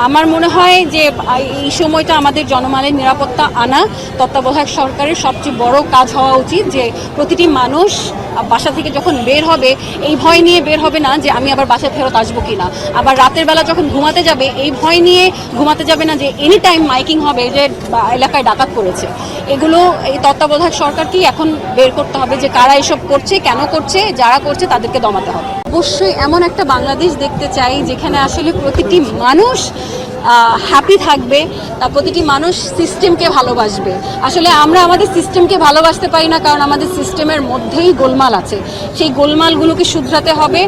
আমার মনে হয় যে এই সময়টা আমাদের জনমালের নিরাপত্তা আনা তত্ত্বাবধায়ক সরকারের সবচেয়ে বড় কাজ হওয়া উচিত যে, প্রতিটি মানুষ বাসা থেকে যখন বের হবে, এই ভয় নিয়ে বের হবে না যে, আমি আবার বাসায় ফেরত আসব কিনা। আবার রাতের বেলা যখন ঘুমাতে যাবে, এই ভয় নিয়ে ঘুমাতে যাবে না যে এনি টাইম মাইকিং হবে যে এলাকায় ডাকাত করেছে এগুলো এই তত্ত্বাবধায়ক সরকারকেই এখন বের করতে হবে যে কারা এসব করছে, কেন করছে, যারা করছে তাদেরকে দমাতে হবে। অবশ্যই এমন একটা বাংলাদেশ দেখতে চাই যেখানে আসলে প্রতিটি মানুষ হ্যাপি থাকবে, তা প্রতিটি মানুষ সিস্টেমকে ভালোবাসবে। আসলে আমরা আমাদের সিস্টেমকে ভালোবাসতে পারি না, কারণ আমাদের সিস্টেমের মধ্যেই গোলমাল আছে। সেই গোলমালগুলোকে শুধরাতে হবে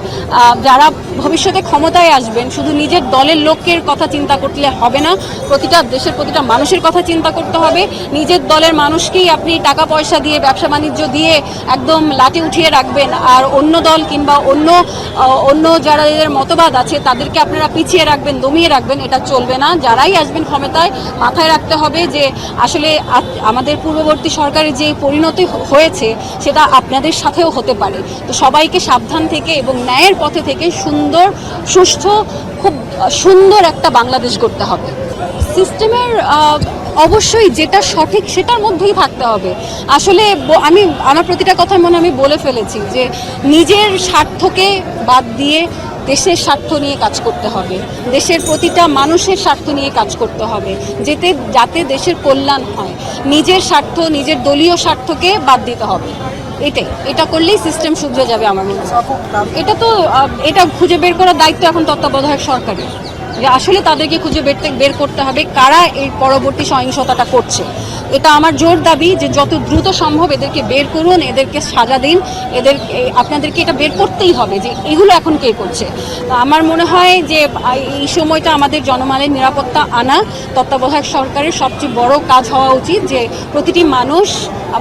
যারা ভবিষ্যতে ক্ষমতায় আসবেন, শুধু নিজের দলের লোকের কথা চিন্তা করলে হবে না, প্রতিটা দেশের প্রতিটা মানুষের কথা চিন্তা করতে হবে। নিজের দলের মানুষকেই আপনি টাকা পয়সা দিয়ে, ব্যবসা বাণিজ্য দিয়ে একদম লাঠি উঠিয়ে রাখবেন, আর অন্য দল কিংবা অন্য অন্য যারা এদের মতবাদ আছে, তাদেরকে আপনারা পিছিয়ে রাখবেন, দমিয়ে রাখবেন, এটা চলবে না। যারাই আসবেন ক্ষমতায়, মাথায় রাখতে হবে যে আসলে আমাদের পূর্ববর্তী সরকারের যে পরিণতি হয়েছে, সেটা আপনাদের সাথেও হতে পারে। তো সবাইকে সাবধান থেকে এবং ন্যায়ের পথে থেকে সুন্দর সুস্থ খুব সুন্দর একটা বাংলাদেশ করতে হবে। সিস্টেমের অবশ্যই যেটা সঠিক সেটার মধ্যেই থাকতে হবে। আসলে আমি, আমার প্রতিটা কথা মনে আমি বলে ফেলেছি যে নিজের স্বার্থকে বাদ দিয়ে দেশের স্বার্থ নিয়ে কাজ করতে হবে। দেশের প্রতিটা মানুষের স্বার্থ নিয়ে কাজ করতে হবে। যেতে, যাতে দেশের কল্যাণ হয়। নিজের স্বার্থ, নিজের দলীয় স্বার্থকে বাদ দিতে হবে। এটাই। এটা করলেই সিস্টেম শুধরে যাবে আমার মনে এটা তো এটা খুঁজে বের করার দায়িত্ব এখন তত্ত্বাবধায়ক সরকারের। যে আসলে তাদেরকে খুঁজে বের করতে হবে কারা এই পরবর্তী সহিংসতাটা করছে। এটা আমার জোর দাবি যে যত দ্রুত সম্ভব এদেরকে বের করুন, এদেরকে সাজা দিন এদের আপনাদেরকে এটা বের করতেই হবে যে এগুলো এখন কে করছে। আমার মনে হয় যে এই সময়টা আমাদের জনমালের নিরাপত্তা আনা তত্ত্বাবধায়ক সরকারের সবচেয়ে বড় কাজ হওয়া উচিত যে প্রতিটি মানুষ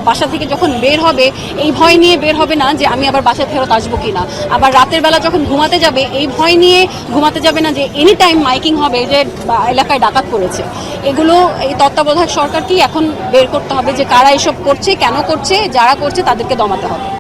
বাসা থেকে যখন বের হবে, এই ভয় নিয়ে বের হবে না যে আমি আবার বাসায় ফেরত আসব কি না আবার রাতের বেলা যখন ঘুমাতে যাবে, এই ভয় নিয়ে ঘুমাতে যাবে না যে এনি টাইম মাইকিং হবে যে এলাকায় ডাকাত করেছে এগুলো এই তত্ত্বাবধায়ক সরকারকেই এখন বের করতে হবে যে কারা এসব করছে কেন করছে যারা করছে তাদেরকে দমাতে হবে।